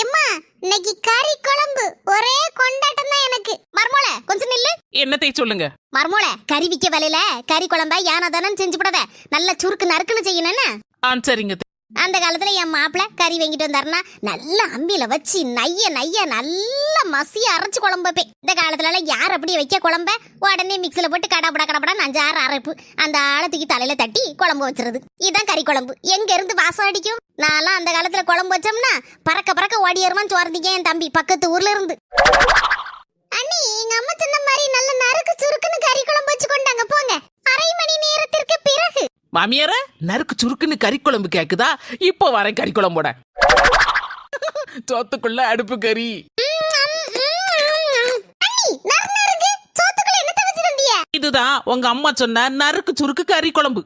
எம்மா இன்னைக்கு கறி குழம்பு. ஒரே கொண்டாட்டம் தான் எனக்கு. மர்மோள கொஞ்சம் நில்லு. என்னத்தை சொல்லுங்க? மர்மோள கறி விக்க வேலையில கறி குழம்பா யானை தானே செஞ்சு போடாத நல்ல சுருக்கு நறுக்குன்னு செய்யணும்னு ஆ சரிங்க. அந்த காலத்தில் என் மாப்பிள்ள கறி வாங்கிட்டு வந்தாருன்னா நல்ல அம்பியில வச்சு நைய நைய நல்ல மசிய அரைச்சி குழம்பு வைப்பேன். இந்த காலத்துலலாம் யார் அப்படி வைக்க குழம்ப? உடனே மிக்சியில் போட்டு கடப்படா கடப்படா அஞ்சாறு அரைப்பு அந்த ஆழத்துக்கு தலையில் தட்டி குழம்பு வச்சிருது. இதுதான் கறி குழம்பு. எங்கேருந்து வாசம் அடிக்கும்? நான்லாம் அந்த காலத்தில் குழம்பு வச்சோம்னா பறக்க பறக்க ஓடியருமான்னு சோர்ந்தீங்க என் தம்பி பக்கத்து ஊர்ல இருந்து. மாமியார நறுக்கு சுருக்குன்னு கறி குழம்பு கேக்குதா? இப்போ வரேன் கறி. குழம்போட சோத்துக்குள்ள அடுப்பு கறி இதுதான் உங்க அம்மா சொன்ன நறுக்கு சுருக்கு கறி குழம்பு